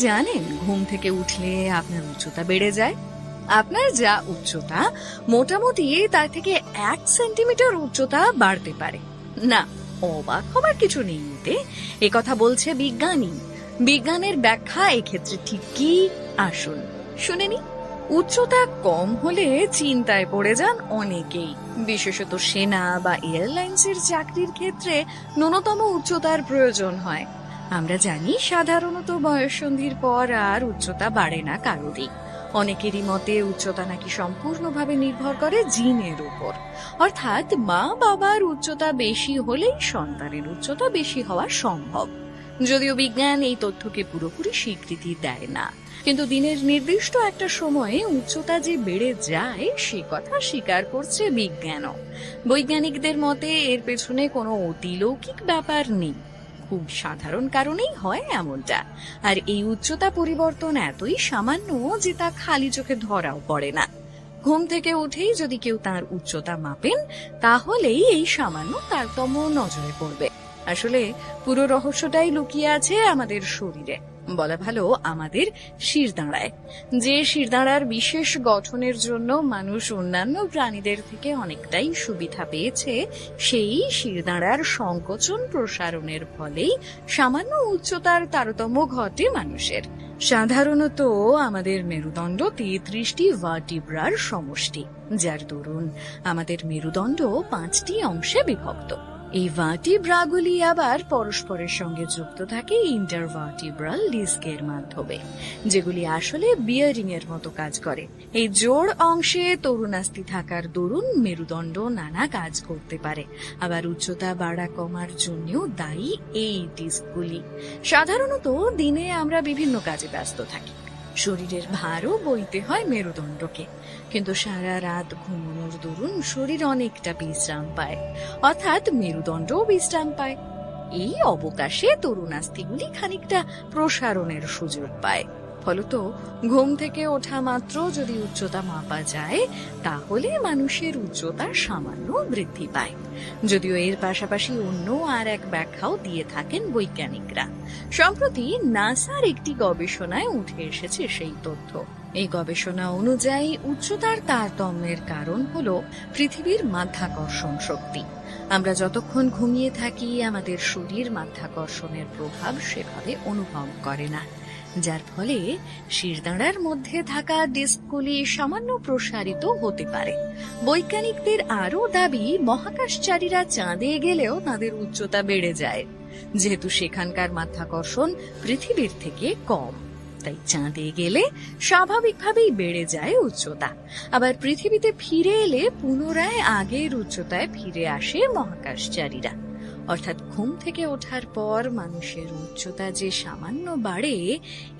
জানেন, ঘুম থেকে উঠলে আপনার উচ্চতা বেড়ে যায়। আপনার যা উচ্চতা, মোটামুটি তার থেকে এক সেন্টিমিটার উচ্চতা বাড়তে পারে। না, অবাক হবার কিছু নেই এতে। কথা বলছে বিজ্ঞানী। বিজ্ঞানের ব্যাখ্যা এক্ষেত্রে ঠিক কি আসুন শুনেনি উচ্চতা কম হলে চিন্তায় পড়ে যান অনেকেই। বিশেষত সেনা বা এয়ারলাইন্সের চাকরির ক্ষেত্রে ন্যূনতম উচ্চতার প্রয়োজন হয়। আমরা জানি সাধারণত বয়ঃসন্ধির পর আর উচ্চতা বাড়ে না কারোরই। অনেকেরই মতে উচ্চতা নাকি সম্পূর্ণভাবে নির্ভর করে জিনের উপর। অর্থাৎ মা বাবার উচ্চতা বেশি হলেই সন্তানের উচ্চতা বেশি হওয়া সম্ভব। যদিও বিজ্ঞান এই তথ্যকে পুরোপুরি স্বীকৃতি দেয় না। কিন্তু দিনের নির্দিষ্ট একটা সময়ে উচ্চতা যে বেড়ে যায়, সে কথা স্বীকার করছে বিজ্ঞানও। বৈজ্ঞানিকদের মতে এর পেছনে কোনো অতিলৌকিক ব্যাপার নেই। খুব সাধারণ কারণেই হয় এমনটা। আর এই উচ্চতা পরিবর্তন এতই সামান্য যে তা খালি চোখে ধরাও পড়ে না। ঘুম থেকে উঠেই যদি কেউ তার উচ্চতা মাপেন, তাহলেই এই সামান্য তারতম্য নজরে পড়বে। আসলে পুরো রহস্যটাই লুকিয়ে আছে আমাদের শরীরে। বলা ভালো আমাদের শিরদাঁড়ায় যে শিরদাঁড়ার বিশেষ গঠনের জন্য মানুষ অন্যান্য প্রাণীদের থেকে অনেকটাই সুবিধা পেয়েছে, সেই শিরদাঁড়ার সংকোচন প্রসারণের ফলেই সামান্য উচ্চতার তারতম্য ঘটে মানুষের। সাধারণত আমাদের মেরুদণ্ড তেত্রিশটি ভার্টিব্রার সমষ্টি, যার দরুন আমাদের মেরুদণ্ড পাঁচটি অংশে বিভক্ত। এই ভার্টিব্রাগুলি আবার পরস্পরের সঙ্গে যুক্ত থাকে ইন্টারভার্টিব্রাল ডিস্কের মাধ্যমে, যেগুলি আসলে বিয়ারিং এর মতো কাজ করে। এই জোড় অংশে তরুণাস্থি থাকার দরুন মেরুদণ্ড নানা কাজ করতে পারে। আবার উচ্চতা বাড়া কমার জন্যও দায়ী এই ডিস্কগুলি। সাধারণত দিনে আমরা বিভিন্ন কাজে ব্যস্ত থাকি। শরীরের ভারও বইতে হয় মেরুদণ্ডকে। কিন্তু সারা রাত ঘুমানোর দরুন শরীর অনেকটা বিশ্রাম পায়। অর্থাৎ মেরুদণ্ডও বিশ্রাম পায়। এই অবকাশে তরুণাস্থিগুলি খানিকটা প্রসারণের সুযোগ পায়। ফলত ঘুম থেকে ওঠা মাত্র যদি উচ্চতা মাপা যায়, তাহলে মানুষের উচ্চতা সামান্য বৃদ্ধি পায়। যদিও এর পাশাপাশি অন্য আর এক ব্যাখ্যাও দিয়ে থাকেন বৈজ্ঞানিকরা। সম্প্রতি নাসার একটি গবেষণায় উঠে এসেছে সেই তথ্য। এই গবেষণা অনুযায়ী উচ্চতার তারতম্যের কারণ হল পৃথিবীর মাধ্যাকর্ষণ শক্তি। আমরা যতক্ষণ ঘুমিয়ে থাকি, আমাদের শরীর মাধ্যাকর্ষণের প্রভাব সেভাবে অনুভব করে না। যার ফলে শিরদাঁড়ার মধ্যে থাকা ডিস্কগুলি সামান্য প্রসারিত হতে পারে। বৈজ্ঞানিকদের আরও দাবি, মহাকাশচারীরা চাঁদে গেলেও তাদের উচ্চতা বেড়ে যায়, যেহেতু সেখানকার মাধ্যাকর্ষণ পৃথিবীর থেকে কম। তাই চাঁদে গেলে স্বাভাবিকভাবেই বেড়ে যায় উচ্চতা। আবার পৃথিবীতে ফিরে এলে পুনরায় আগের উচ্চতায় ফিরে আসে মহাকাশচারীরা। অর্থাৎ ঘুম থেকে ওঠার পর মানুষের উচ্চতা যে সামান্য বাড়ে,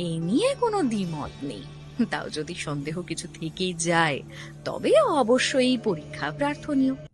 এ নিয়ে কোনো দ্বিমত নেই। তাও যদি সন্দেহ কিছু থেকেই যায়, তবে অবশ্যই পরীক্ষা প্রার্থনীয়